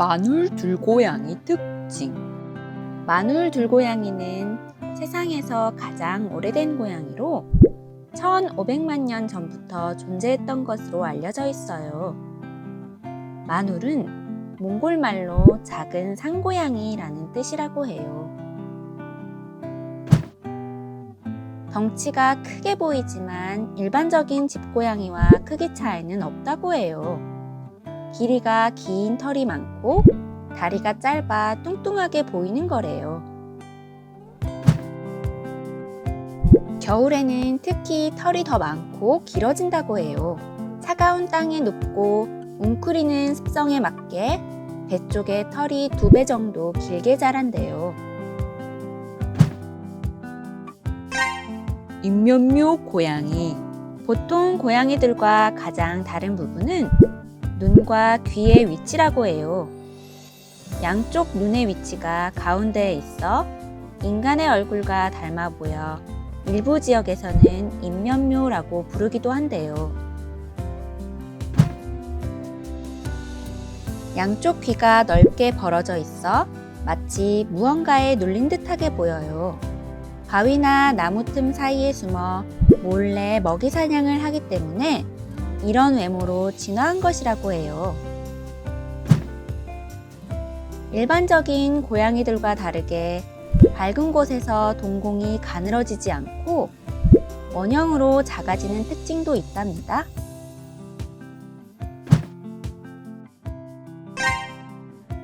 마눌 들고양이 특징 마눌 들고양이는 세상에서 가장 오래된 고양이로 1500만 년 전부터 존재했던 것으로 알려져 있어요. 마눌은 몽골 말로 작은 산고양이라는 뜻이라고 해요. 덩치가 크게 보이지만 일반적인 집고양이와 크기 차이는 없다고 해요. 길이가 긴 털이 많고 다리가 짧아 뚱뚱하게 보이는 거래요. 겨울에는 특히 털이 더 많고 길어진다고 해요. 차가운 땅에 눕고 웅크리는 습성에 맞게 배 쪽에 털이 두 배 정도 길게 자란대요. 인면묘 고양이 보통 고양이들과 가장 다른 부분은 눈과 귀의 위치라고 해요. 양쪽 눈의 위치가 가운데에 있어 인간의 얼굴과 닮아 보여 일부 지역에서는 인면묘라고 부르기도 한대요. 양쪽 귀가 넓게 벌어져 있어 마치 무언가에 눌린 듯하게 보여요. 바위나 나무 틈 사이에 숨어 몰래 먹이 사냥을 하기 때문에 이런 외모로 진화한 것이라고 해요. 일반적인 고양이들과 다르게 밝은 곳에서 동공이 가늘어지지 않고 원형으로 작아지는 특징도 있답니다.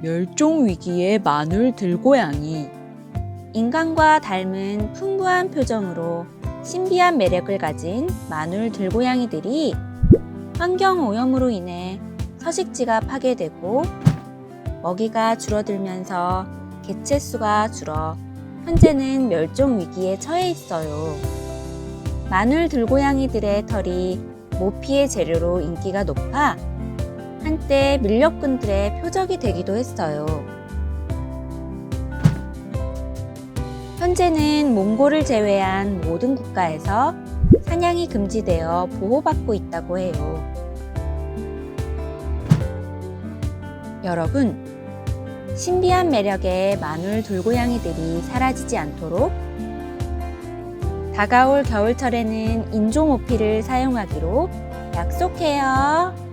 멸종 위기의 마눌 들고양이 인간과 닮은 풍부한 표정으로 신비한 매력을 가진 마눌 들고양이들이 환경 오염으로 인해 서식지가 파괴되고 먹이가 줄어들면서 개체수가 줄어 현재는 멸종 위기에 처해 있어요. 마눌 들고양이들의 털이 모피의 재료로 인기가 높아 한때 밀렵꾼들의 표적이 되기도 했어요. 현재는 몽골을 제외한 모든 국가에서 사냥이 금지되어 보호받고 있다고 해요. 여러분, 신비한 매력의 마눌 돌고양이들이 사라지지 않도록 다가올 겨울철에는 인종 오피를 사용하기로 약속해요.